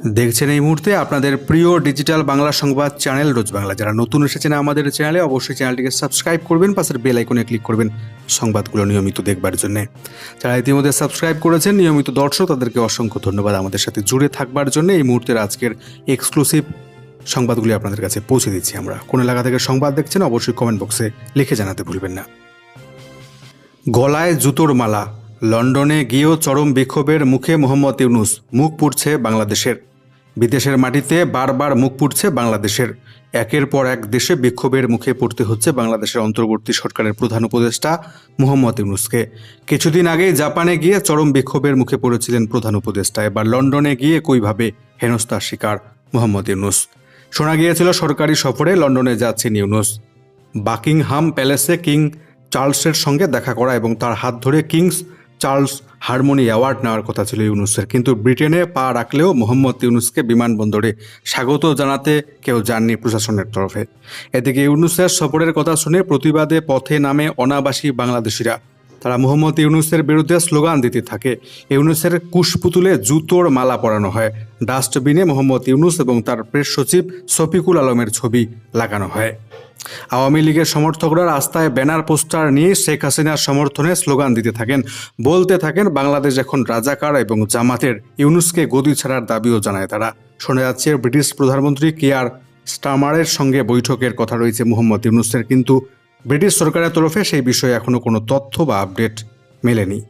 দেখছেন এই মুহূর্তে আপনাদের প্রিয় ডিজিটাল বাংলা সংবাদ চ্যানেল রোজ বাংলা। যারা নতুন এসেছেন আমাদের চ্যানেলে, অবশ্যই চ্যানেলটিকে সাবস্ক্রাইব করবেন, পাশের বেল আইকনে ক্লিক করবেন সংবাদগুলো নিয়মিত দেখবার জন্য। যারা ইতিমধ্যে সাবস্ক্রাইব করেছেন, নিয়মিত দর্শক, তাদেরকে অসংখ্য ধন্যবাদ। আমাদের সাথে জুড়ে থাকবার জন্য এই মুহূর্তের আজকের এক্সক্লুসিভ সংবাদগুলি আপনাদের কাছে পৌঁছে দিচ্ছি আমরা। কোন এলাকা থেকে সংবাদ দেখছেন, অবশ্যই কমেন্ট বক্সে লিখে জানাতে ভুলবেন না। গলায় জুতোর মালা, লন্ডনে গিয়েও চরম বিক্ষোভের মুখে মোহাম্মদ ইউনুস, মুখ পুড়ছে বাংলাদেশের। বিদেশের মাটিতে বারবার মুখ পুড়ছে বাংলাদেশের। একের পর এক দেশে বিক্ষোভের মুখে পড়তে হচ্ছে বাংলাদেশের অন্তর্বর্তী সরকারের প্রধান উপদেষ্টা মোহাম্মদ ইউনুসকে। কিছুদিন আগেই জাপানে গিয়ে চরম বিক্ষোভের মুখে পড়েছিলেন প্রধান উপদেষ্টা। এবার লন্ডনে গিয়ে কইভাবে হেনস্থার শিকার মোহাম্মদ ইউনুস। শোনা গিয়েছিল, সরকারি সফরে লন্ডনে যাচ্ছেন ইউনুস। বাকিংহাম প্যালেসে কিং চার্লসের সঙ্গে দেখা করা এবং তার হাত ধরে কিংস চার্লস হারমোনি অ্যাওয়ার্ড নেওয়ার কথা ছিল ইউনুসের। কিন্তু ব্রিটেনে পা রাখলেও মোহাম্মদ ইউনুসকে বিমানবন্দরে স্বাগত জানাতে কেউ যাননি প্রশাসনের তরফে। এদিকে ইউনুসের সফরের কথা শুনে প্রতিবাদে পথে নামে অনাবাসী বাংলাদেশিরা। তারা মোহাম্মদ ইউনুসের বিরুদ্ধে স্লোগান দিতে থাকে। ইউনুসের কুশপুতুলে জুতোর মালা পরানো হয়। ডাস্টবিনে মোহাম্মদ ইউনুস এবং তার প্রেস সচিব শফিকুল আলমের ছবি লাগানো হয়। আওয়ামী লীগের সমর্থকরা রাস্তায় ব্যানার, পোস্টার নিয়ে শেখ হাসিনার সমর্থনে স্লোগান দিতে থাকেন। বলতে থাকেন, বাংলাদেশ এখন রাজাকার এবং জামাতের ইউনুসকে গদি ছাড়ার দাবিও জানায় তারা। শোনা যাচ্ছে, ব্রিটিশ প্রধানমন্ত্রী কেয়ার স্টামারের সঙ্গে বৈঠকের কথা রয়েছে মোহাম্মদ ইউনুসের, কিন্তু ব্রিটিশ সরকারের তরফে সেই বিষয়ে এখনও কোনো তথ্য বা আপডেট মেলেনি।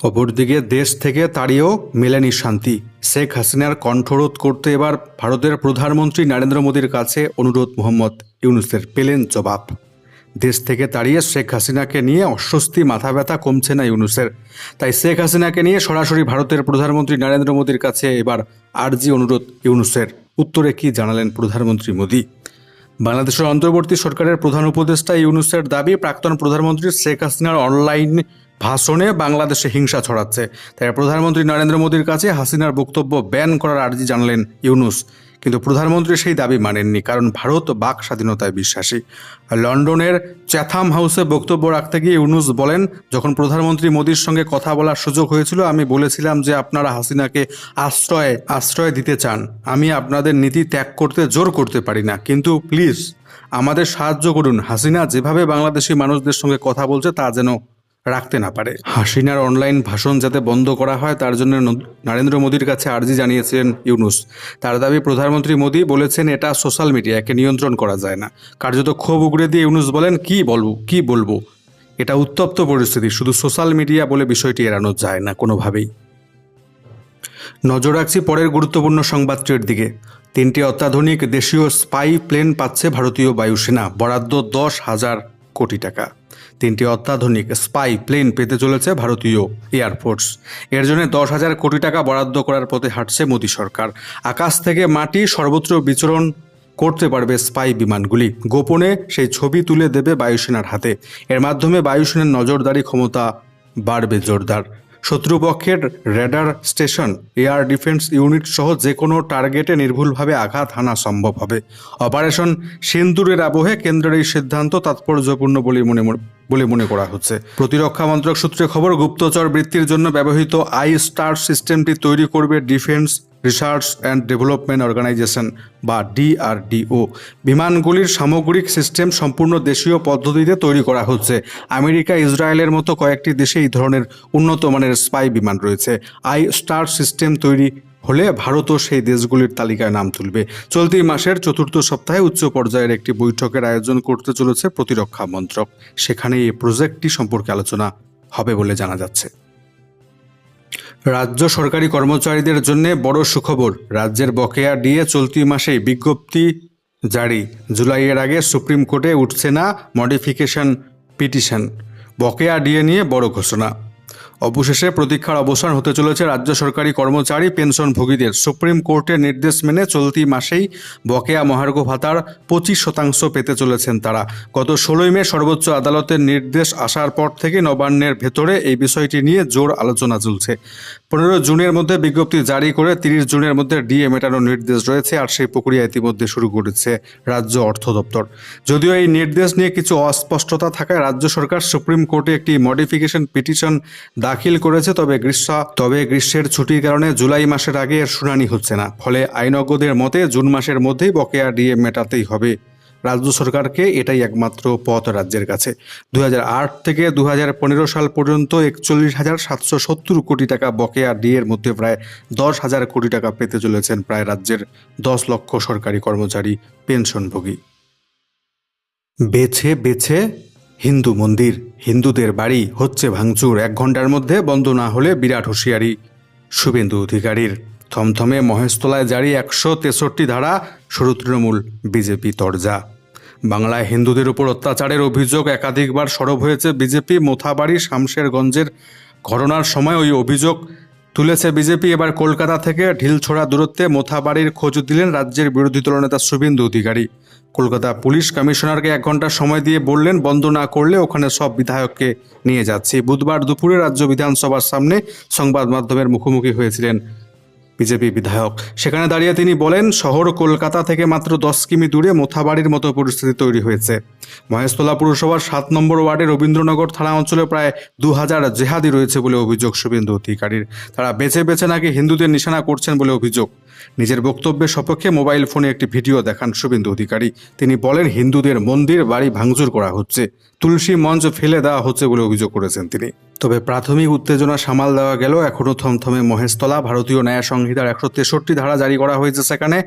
অপরদিকে দেশ থেকে তাড়িয়েও মেলেনি শান্তি। শেখ হাসিনার কণ্ঠরোধ করতে এবার ভারতের প্রধানমন্ত্রী নরেন্দ্র মোদীর কাছে অনুরোধ মোহাম্মদ ইউনুসের পেলেন জবাব। দেশ থেকে তাড়িয়ে শেখ হাসিনাকে নিয়ে অস্বস্তি, মাথা ব্যথা কমছে না ইউনুসের। তাই শেখ হাসিনাকে নিয়ে সরাসরি ভারতের প্রধানমন্ত্রী নরেন্দ্র মোদীর কাছে এবার আর্জি অনুরোধ ইউনুসের। উত্তরে কি জানালেন প্রধানমন্ত্রী মোদী? বাংলাদেশের অন্তর্বর্তী সরকারের প্রধান উপদেষ্টা ইউনুসের দাবি, প্রাক্তন প্রধানমন্ত্রী শেখ হাসিনার অনলাইন ভাষণে বাংলাদেশে হিংসা ছড়াচ্ছে। তাই প্রধানমন্ত্রী নরেন্দ্র মোদীর কাছে হাসিনার বক্তব্য ব্যান করার আর্জি জানালেন ইউনুস। কিন্তু প্রধানমন্ত্রী সেই দাবি মানেননি, কারণ ভারত বাক স্বাধীনতায় বিশ্বাসী। লন্ডনের চ্যাথাম হাউসে বক্তব্য রাখতে গিয়ে ইউনুস বলেন, যখন প্রধানমন্ত্রী মোদীর সঙ্গে কথা বলার সুযোগ হয়েছিল, আমি বলেছিলাম যে আপনারা হাসিনাকে আশ্রয় আশ্রয় দিতে চান। আমি আপনাদের নীতি ত্যাগ করতে জোর করতে পারি না। কিন্তু প্লিজ আমাদের সাহায্য করুন। হাসিনা যেভাবে বাংলাদেশি মানুষদের সঙ্গে কথা বলছে, তা যেন রাখতে না পারে। হাসিনার অনলাইন ভাষণ যাতে বন্ধ করা হয়, তার জন্য নরেন্দ্র মোদীর কাছে আর্জি জানিয়েছিলেন ইউনুস। তার দাবি, প্রধানমন্ত্রী মোদী বলেছেন, এটা সোশ্যাল মিডিয়াকে নিয়ন্ত্রণ করা যায় না। কার্যত ক্ষোভ উগড়ে দিয়ে ইউনুস বলেন, কি বলব কি বলব? এটা উত্তপ্ত পরিস্থিতি, শুধু সোশ্যাল মিডিয়া বলে বিষয়টি এড়ানো যায় না কোনোভাবেই। নজর রাখছি পরের গুরুত্বপূর্ণ সংবাদটির দিকে। তিনটি অত্যাধুনিক দেশীয় স্পাই প্লেন পাচ্ছে ভারতীয় বায়ুসেনা, বরাদ্দ দশ হাজার কোটি টাকা। তিনটি অত্যাধুনিক স্পাই প্লেন পেতে চলেছে ভারতীয় এয়ারফোর্স এর জন্য দশ হাজার কোটি টাকা বরাদ্দ করার পথে হাঁটছে মোদী সরকার। আকাশ থেকে মাটি, সর্বত্র বিচরণ করতে পারবে স্পাই বিমানগুলি। গোপনে সেই ছবি তুলে দেবে বায়ুসেনার হাতে। এর মাধ্যমে বায়ুসেনার নজরদারি ক্ষমতা বাড়বে জোরদার। শত্রুপক্ষের radar station, air defence unit সহ যে কোনো টার্গেটে নির্ভুলভাবে আঘাত হানা সম্ভব হবে। অপারেশন সিন্দুরের আবহে কেন্দ্রের এই সিদ্ধান্ত তাৎপর্যপূর্ণ বলে মনে বলে মনে করা হচ্ছে। প্রতিরক্ষা মন্ত্রক সূত্রে খবর, গুপ্তচর বৃত্তির জন্য ব্যবহৃত আই স্টার সিস্টেমটি তৈরি করবে defence research and development organisation বা ডিআরডিও। বিমানগুলির সামগ্রিক সিস্টেম সম্পূর্ণ দেশীয় পদ্ধতিতে তৈরি করা হচ্ছে। আমেরিকা, ইসরায়েলের মতো কয়েকটি দেশে এই ধরনের উন্নত মানের স্পাই বিমান রয়েছে। আই স্টার সিস্টেম তৈরি হলে ভারতও সেই দেশগুলির তালিকায় নাম তুলবে। চলতি মাসের চতুর্থ সপ্তাহে উচ্চ পর্যায়ের একটি বৈঠকের আয়োজন করতে চলেছে প্রতিরক্ষা মন্ত্রক। সেখানে এই প্রজেক্টটি সম্পর্কে আলোচনা হবে বলে জানা যাচ্ছে। রাজ্য সরকারি কর্মচারীদের জন্য বড় সুখবর। রাজ্যের বকেয়া ডিএ চলতি মাসে বিজ্ঞপ্তি জারি। জুলাইয়ের আগে সুপ্রিম কোর্টে উঠছে না মডিফিকেশন পিটিশন। বকেয়া ডিএ নিয়ে বড় ঘোষণা। অবশেষে প্রতীক্ষার অবসান হতে চলেছে রাজ্য সরকারি কর্মচারী পেনশনভোগীদের। সুপ্রিম কোর্টের নির্দেশ মেনে চলতি মাসেই বকেয়া মহার্ঘ ভাতার পঁচিশ শতাংশ পেতে চলেছেন তারা। গত ষোলোই মে সর্বোচ্চ আদালতের নির্দেশ আসার পর থেকে নবান্নের ভেতরে এই বিষয়টি নিয়ে জোর আলোচনা চলছে। পনেরো জুনের মধ্যে বিজ্ঞপ্তি জারি করে তিরিশ জুনের মধ্যে ডিএ মেটানোর নির্দেশ রয়েছে আর সেই প্রক্রিয়া ইতিমধ্যে শুরু করেছে রাজ্য অর্থ দপ্তর। যদিও এই নির্দেশ নিয়ে কিছু অস্পষ্টতা থাকায় রাজ্য সরকার সুপ্রিম কোর্টে একটি মডিফিকেশন পিটিশন দাখিল করেছে, তবে গ্রীষ্ম, তবে গ্রীষ্মের ছুটির কারণে জুলাই মাসের আগে এর শুনানি হচ্ছে না। ফলে আইনজ্ঞদের মতে জুন মাসের মধ্যেই বকেয়া ডিএ মেটাতেই হবে। রাজ্য সরকারকে এটাই একমাত্র পথ রাজ্যের কাছে। দু হাজার আট থেকে দু হাজার পনেরো সাল পর্যন্ত একচল্লিশ হাজার সাতশো সত্তর কোটি টাকা বকেয়া ডিএর মধ্যে প্রায় দশ হাজার কোটি টাকা পেতে চলেছেন প্রায় রাজ্যের দশ লক্ষ সরকারি কর্মচারী, পেনশনভোগী। বেছে বেছে হিন্দু মন্দির। হিন্দুদের বাড়ি হচ্ছে ভাঙচুর। এক ঘণ্টার মধ্যে বন্ধ না হলে বিরাট হুঁশিয়ারি। শুভেন্দু অধিকারীর থমথমে মহেশতলায় জারি একশো তেষট্টি ধারা, শুরু তৃণমূল, বিজেপি তরজা। বাংলায় হিন্দুদের উপর অত্যাচারের অভিযোগ একাধিকবার সরব হয়েছে বিজেপি মোথাবাড়ি, শামশেরগঞ্জের ঘটনার সময় ওই অভিযোগ তুলেছে বিজেপি। এবার কলকাতা থেকে ঢিলছোড়া দূরত্বে মোথাবাড়ির খোঁজ দিলেন রাজ্যের বিরোধী দলনেতা শুভেন্দু অধিকারী। কলকাতা পুলিশ কমিশনারকে এক ঘণ্টা সময় দিয়ে বললেন, বন্ধ না করলে ওখানে সব বিধায়ককে নিয়ে যাচ্ছি। বুধবার দুপুরে রাজ্য বিধানসভার সামনে সংবাদ মাধ্যমের মুখোমুখি হয়েছিলেন বিজেপি বিধায়ক। সেখানে দাঁড়িয়ে তিনি বলেন, শহর কলকাতা থেকে মাত্র দশ কিমি দূরে মোথাবাড়ির মতো পরিস্থিতি তৈরি হয়েছে। মহেশতলা পুরসভার সাত নম্বর ওয়ার্ডে রবীন্দ্রনগর থানা অঞ্চলে প্রায় দু হাজার জেহাদি রয়েছে বলে অভিযোগ শুভেন্দু অধিকারীর। তারা বেছে বেছে নাকি হিন্দুদের নিশানা করছেন বলে অভিযোগ নিজের বক্তব্যের সপক্ষে মোবাইল ফোনে একটি ভিডিও দেখান শুভেন্দু অধিকারী। তিনি বলেন, হিন্দুদের মন্দির, বাড়ি ভাঙচুর করা হচ্ছে। তুলসী মঞ্চ ফেলে দেওয়া হচ্ছে বলে অভিযোগ করেছেন তিনি। তবে প্রাথমিক উত্তেজনা সামাল দেওয়া গেল এখনও থমথমে মহেশতলা, ভারতীয় ন্যায় সংহিতার একশো তেষট্টি ধারা জারি করা হয়েছে সেখানে।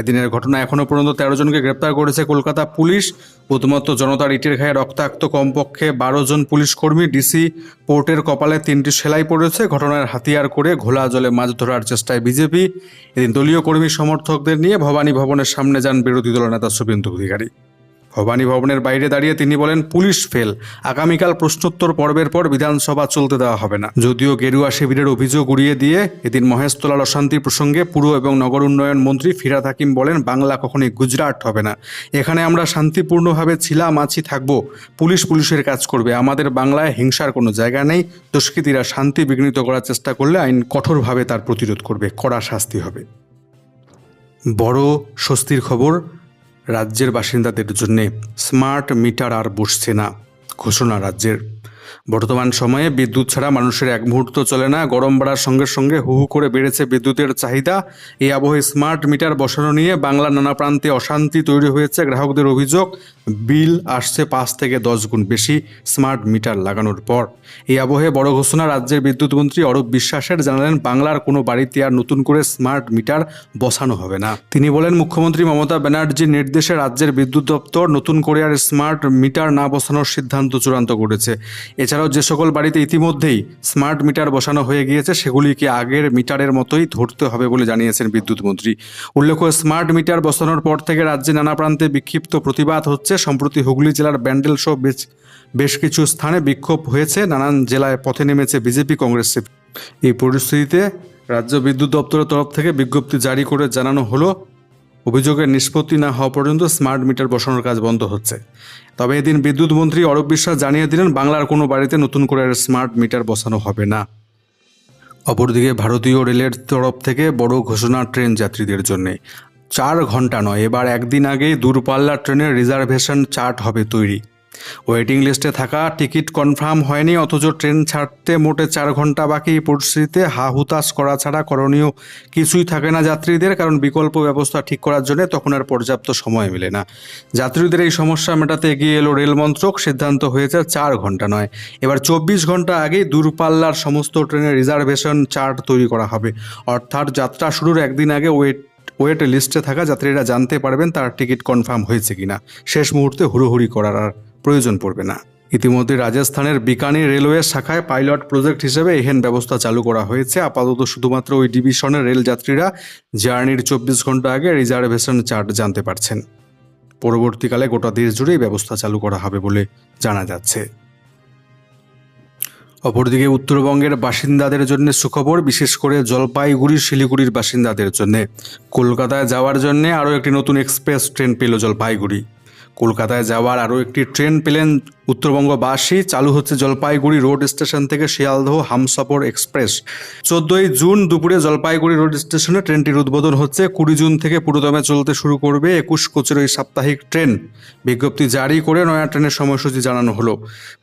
এদিনের ঘটনা এখনও পর্যন্ত তেরো জনকে গ্রেপ্তার করেছে কলকাতা পুলিশ। প্রথমত জনতার ইটের ঘায়ে রক্তাক্ত কমপক্ষে বারো জন পুলিশ কর্মী ডিসি পোর্টের কপালে তিনটি সেলাই পড়েছে। ঘটনার হাতিয়ার করে ঘোলা জলে মাছ ধরার চেষ্টায় বিজেপি। এদিন দলীয় কর্মী সমর্থকদের নিয়ে ভবানী ভবনের সামনে যান বিরোধী দলনেতা শুভেন্দু অধিকারী। ভবানী ভবনের বাইরে দাঁড়িয়ে তিনি বলেন, পুলিশ ফেল। আগামীকাল প্রশ্নোত্তর পর্বের পর বিধানসভা চলতে দেওয়া হবে না। যদিও গেরুয়া শিবিরের অভিযোগ উড়িয়ে দিয়ে এদিন মহেশতলার অশান্তি প্রসঙ্গে পুর এবং নগর উন্নয়ন মন্ত্রী ফিরাদ হাকিম বলেন, বাংলা কখনোই গুজরাট হবে না। এখানে আমরা শান্তিপূর্ণভাবে ছিলাম আছি থাকব। পুলিশ পুলিশের কাজ করবে। আমাদের বাংলায় হিংসার কোনো জায়গা নেই। দুষ্কৃতীরা শান্তি বিঘ্নিত করার চেষ্টা করলে আইন কঠোরভাবে তার প্রতিরোধ করবে। কড়া শাস্তি হবে। বড় স্বস্তির খবর রাজ্যের বাসিন্দাদের জন্য স্মার্ট মিটার আর বসছে না ঘোষণা রাজ্যের। বর্তমান সময়ে বিদ্যুৎ ছাড়া মানুষের এক মুহূর্ত চলে না। গরম বাড়ার সঙ্গে সঙ্গে হু হু করে বেড়েছে বিদ্যুতের চাহিদা। এই আবহে স্মার্ট মিটার বসানো নিয়ে বাংলার নানা প্রান্তে অশান্তি তৈরি হয়েছে। গ্রাহকদের অভিযোগ, বিল আসছে পাঁচ থেকে দশ গুণ বেশি স্মার্ট মিটার লাগানোর পর। এই আবহে বড় ঘোষণা রাজ্যের বিদ্যুৎ মন্ত্রী অরূপ বিশ্বাসের। জানালেন, বাংলার কোনো বাড়িতে আর নতুন করে স্মার্ট মিটার বসানো হবে না। তিনি বলেন, মুখ্যমন্ত্রী মমতা ব্যানার্জির নির্দেশে রাজ্যের বিদ্যুৎ দপ্তর নতুন করে আর স্মার্ট মিটার না বসানোর সিদ্ধান্ত চূড়ান্ত করেছে। এছাড়াও যে সকল বাড়িতে ইতিমধ্যেই স্মার্ট মিটার বসানো হয়ে গিয়েছে, সেগুলিকে আগের মিটারের মতোই ধরতে হবে বলে জানিয়েছেন বিদ্যুৎ মন্ত্রী। উল্লেখ্য, স্মার্ট মিটার বসানোর পর থেকে রাজ্যে নানা প্রান্তে বিক্ষিপ্ত প্রতিবাদ হচ্ছে। সম্প্রতি হুগলি জেলার ব্যান্ডেল সহ বেশ বেশ কিছু স্থানে বিক্ষোভ হয়েছে। নানান জেলায় পথে নেমেছে বিজেপি কংগ্রেস। এই পরিস্থিতিতে রাজ্য বিদ্যুৎ দপ্তরের তরফ থেকে বিজ্ঞপ্তি জারি করে জানানো হলো। অভিযোগের নিষ্পত্তি না হওয়া পর্যন্ত স্মার্ট মিটার বসানোর কাজ বন্ধ হচ্ছে। তবে এদিন বিদ্যুৎ মন্ত্রী অরূপ বিশ্বাস জানিয়ে দিলেন, বাংলার কোনো বাড়িতে নতুন করে স্মার্ট মিটার বসানো হবে না। অপরদিকে ভারতীয় রেলের তরফ থেকে বড় ঘোষণা ট্রেন যাত্রীদের জন্যে। চার ঘণ্টা নয়, এবার একদিন আগে দূরপাল্লার ট্রেনের রিজার্ভেশন চার্ট হবে তৈরি। ওয়েটিং লিস্টে থাকা টিকিট কনফার্ম হয়নি, অথচ ট্রেন ছাড়তে মোটে চার ঘণ্টা বাকি। পরিস্থিতিতে হা হুতাশ করা ছাড়া করণীয় কিছুই থাকে না যাত্রীদের, কারণ বিকল্প ব্যবস্থা ঠিক করার জন্য তখন আর পর্যাপ্ত সময় মেলে না। যাত্রীদের এই সমস্যা মেটাতে এগিয়ে এলো রেল মন্ত্রক, সিদ্ধান্ত হয়েছে চার ঘণ্টা নয়। এবার চব্বিশ ঘণ্টা আগেই দূরপাল্লার সমস্ত ট্রেনের রিজার্ভেশন চার্ট তৈরি করা হবে। অর্থাৎ যাত্রা শুরুর একদিন আগে ওয়েট ওয়েট লিস্টে থাকা যাত্রীরা জানতে পারবেন তার টিকিট কনফার্ম হয়েছে কিনা। শেষ মুহূর্তে হুড়োহুড়ি করার আর প্রয়োজন পড়বে না। ইতিমধ্যে রাজস্থানের বিকানি রেলওয়ে শাখায় পাইলট প্রজেক্ট হিসেবে এহেন ব্যবস্থা চালু করা হয়েছে। আপাতত শুধুমাত্র ওই ডিভিশনের রেল যাত্রীরা জার্নির চব্বিশ ঘণ্টা আগে রিজার্ভেশন চার্ট জানতে পারছেন। পরবর্তীকালে গোটা দেশ জুড়েই ব্যবস্থা চালু করা হবে বলে জানা যাচ্ছে। অপরদিকে উত্তরবঙ্গের বাসিন্দাদের জন্য সুখবর, বিশেষ করে জলপাইগুড়ি শিলিগুড়ির বাসিন্দাদের জন্য। কলকাতায় যাওয়ার জন্য আরও একটি নতুন এক্সপ্রেস ট্রেন পেল জলপাইগুড়ি। কলকাতায় যাওয়ার আরও একটি ট্রেন পেলেন উত্তরবঙ্গবাসী। চালু হচ্ছে জলপাইগুড়ি রোড স্টেশন থেকে শিয়ালদহ হামসফর এক্সপ্রেস। চোদ্দই জুন দুপুরে জলপাইগুড়ি রোড স্টেশনে ট্রেনটির উদ্বোধন হচ্ছে। কুড়ি জুন থেকে পুরোদমে চলতে শুরু করবে একুশ কোচের ওই সাপ্তাহিক ট্রেন। বিজ্ঞপ্তি জারি করে নয়া ট্রেনের সময়সূচি জানানো হলো।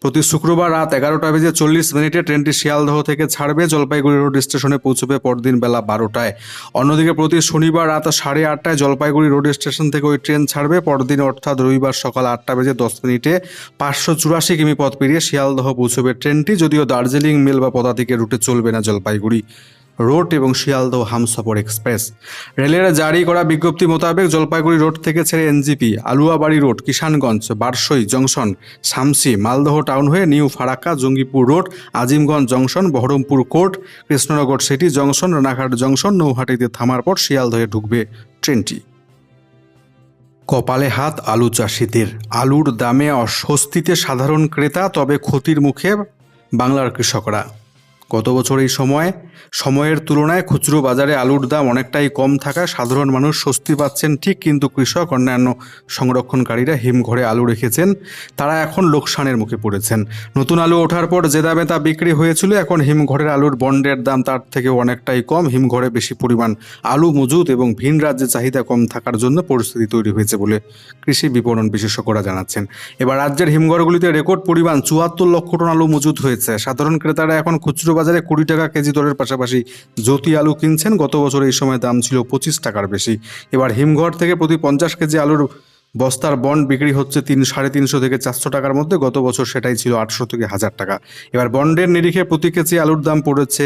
প্রতি শুক্রবার রাত এগারোটা বেজে চল্লিশ মিনিটে ট্রেনটি শিয়ালদহ থেকে ছাড়বে। জলপাইগুড়ি রোড স্টেশনে পৌঁছবে পরদিন বেলা বারোটায়। অন্যদিকে প্রতি শনিবার রাত সাড়ে আটটায় জলপাইগুড়ি রোড স্টেশন থেকে ওই ট্রেন ছাড়বে। পরদিন অর্থাৎ রবিবার সকাল আটটা বেজে দশ মিনিটে পাঁচশো চুরাশি কিমি পথ পেরিয়ে শিয়ালদহ পৌঁছবে ট্রেনটি, যদিও দার্জিলিং, মেল বা পদাতিকের রুটে চলবে না জলপাইগুড়ি রোড এবং শিয়ালদহ হামসফর এক্সপ্রেস। রেলের জারি করা বিজ্ঞপ্তি মোতাবেক জলপাইগুড়ি রোড থেকে ছেড়ে NJP, Aluabari road, Kishanganj, Barsoi junction, Samsi, Malda town হয়ে new Farakka, Jangipur road, Azimganj junction, Berhampore court, Krishnanagar city junction, Ranaghat junction, নৌহাটিতে থামার পর শিয়ালদহে ঢুকবে ট্রেনটি। কপালে হাত আলু চাষিদের। আলুর দামে অস্বস্তিতে সাধারণ ক্রেতা তবে ক্ষতির মুখে বাংলার কৃষকরা। গত বছর এই সময়, সময়ের তুলনায় খুচরো বাজারে আলুর দাম অনেকটাই কম থাকায় সাধারণ মানুষ স্বস্তি পাচ্ছেন ঠিক কিন্তু কৃষক, অন্যান্য সংরক্ষণকারীরা হিমঘরে আলু রেখেছেন, তারা এখন লোকসানের মুখে পড়েছেন। নতুন আলু ওঠার পর যে দামে তা বিক্রি হয়েছিল, এখন হিমঘরের আলুর বন্ডের দাম তার থেকে অনেকটাই কম। হিমঘরে বেশি পরিমাণ আলু মজুদ এবং ভিন রাজ্যে চাহিদা কম থাকার জন্য পরিস্থিতি তৈরি হয়েছে বলে কৃষি বিপণন বিশেষজ্ঞরা জানাচ্ছেন। এবার রাজ্যের হিমঘরগুলিতে রেকর্ড পরিমাণ চুয়াত্তর লক্ষ টন আলু মজুদ হয়েছে। সাধারণ ক্রেতারা এখন খুচরো বাজারে কুড়ি টাকা কেজি দরের পাশাপাশি জ্যোতি আলু কিনছেন। গত বছর এই সময় দাম ছিল পঁচিশ টাকার বেশি। এবার হিমঘর থেকে প্রতি পঞ্চাশ কেজি আলুর বস্তার বন্ড বিক্রি হচ্ছে তিন, সাড়ে তিনশো থেকে চারশো টাকার মধ্যে। গত বছর সেটাই ছিল আটশো থেকে হাজার টাকা। এবার বন্ডের নিরিখে প্রতি কেজি আলুর দাম পড়েছে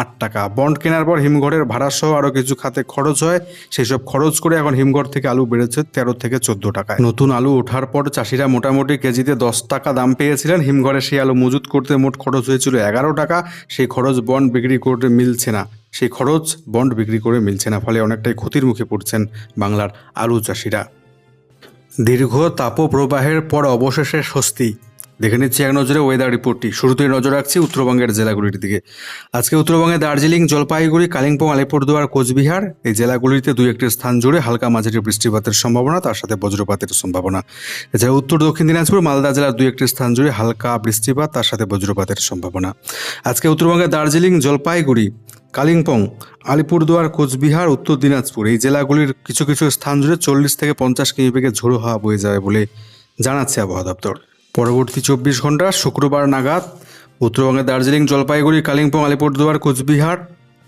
আট টাকা। বন্ড কেনার পর হিমঘরের ভাড়া সহ আরও কিছু খাতে খরচ হয়। সেই সব খরচ করে এখন হিমঘর থেকে আলু বেড়েছে তেরো থেকে চোদ্দ টাকায়। নতুন আলু ওঠার পর চাষিরা মোটামুটি কেজিতে দশ টাকা দাম পেয়েছিলেন। হিমঘরে সেই আলু মজুত করতে মোট খরচ হয়েছিল এগারো টাকা। সেই খরচ বন্ড বিক্রি করতে মিলছে না। সেই খরচ বন্ড বিক্রি করে মিলছে না। ফলে অনেকটাই ক্ষতির মুখে পড়ছেন বাংলার আলু চাষিরা। দীর্ঘ তাপপ্রবাহের পর অবশেষে স্বস্তি। দেখে নিচ্ছি এক নজরে ওয়েদার রিপোর্টটি শুরুতেই নজর রাখছি উত্তরবঙ্গের জেলাগুলির দিকে। আজকে উত্তরবঙ্গে দার্জিলিং, জলপাইগুড়ি, কালিম্পং, আলিপুরদুয়ার, কোচবিহার এই জেলাগুলিতে দুই একটি স্থান জুড়ে হালকা মাঝারি বৃষ্টিপাতের সম্ভাবনা, তার সাথে বজ্রপাতের সম্ভাবনা। এছাড়া উত্তর দক্ষিণ দিনাজপুর, মালদা জেলার দুই একটি স্থান জুড়ে হালকা বৃষ্টিপাত, তার সাথে বজ্রপাতের সম্ভাবনা। আজকে উত্তরবঙ্গে দার্জিলিং, জলপাইগুড়ি কালিম্পং, আলিপুরদুয়ার, কোচবিহার, উত্তর দিনাজপুর এই জেলাগুলির কিছু কিছু স্থান জুড়ে চল্লিশ থেকে পঞ্চাশ কিমি বেগে ঝোড়ো হাওয়া বয়ে যাবে বলে জানাচ্ছে আবহাওয়া দপ্তর। পরবর্তী চব্বিশ ঘণ্টা শুক্রবার নাগাদ উত্তরবঙ্গের দার্জিলিং, জলপাইগুড়ি, কালিম্পং, আলিপুরদুয়ার, কোচবিহার,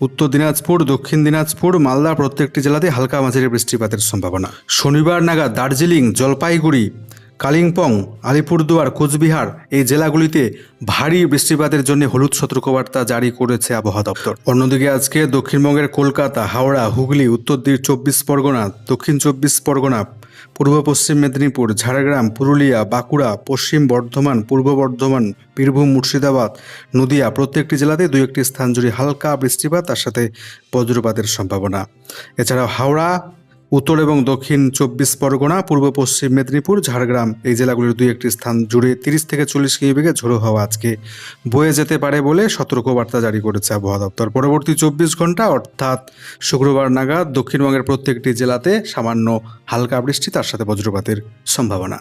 উত্তর দিনাজপুর, দক্ষিণ দিনাজপুর, মালদা প্রত্যেকটি জেলাতে হালকা মাঝারি বৃষ্টিপাতের সম্ভাবনা। শনিবার নাগাদ দার্জিলিং, জলপাইগুড়ি কালিম্পং, আলিপুরদুয়ার, কোচবিহার এই জেলাগুলিতে ভারী বৃষ্টিপাতের জন্য হলুদ সতর্কবার্তা জারি করেছে আবহাওয়া দপ্তর। অন্যদিকে আজকে দক্ষিণবঙ্গের কলকাতা, হাওড়া, হুগলি, উত্তর দিক চব্বিশ পরগনা, দক্ষিণ চব্বিশ পরগনা, পূর্ব পশ্চিম মেদিনীপুর, ঝাড়গ্রাম, পুরুলিয়া, বাঁকুড়া, পশ্চিম বর্ধমান, পূর্ব বর্ধমান, বীরভূম, মুর্শিদাবাদ, নদিয়া প্রত্যেকটি জেলাতে দু একটি স্থান জুড়ে হালকা বৃষ্টিপাত, তার সাথে বজ্রপাতের সম্ভাবনা। এছাড়াও হাওড়া উত্তর এবং দক্ষিণ চব্বিশ পরগনা, পূর্ব পশ্চিম মেদিনীপুর, ঝাড়গ্রাম এই জেলাগুলির দুই একটি স্থান জুড়ে তিরিশ থেকে চল্লিশ কিমি বেগে ঝোড়ো হওয়া আজকে বয়ে যেতে পারে বলে সতর্কবার্তা জারি করেছে আবহাওয়া দপ্তর। পরবর্তী চব্বিশ ঘণ্টা, অর্থাৎ শুক্রবার নাগাদ, দক্ষিণবঙ্গের প্রত্যেকটি জেলাতে সামান্য হালকা বৃষ্টি, তার সাথে বজ্রপাতের সম্ভাবনা।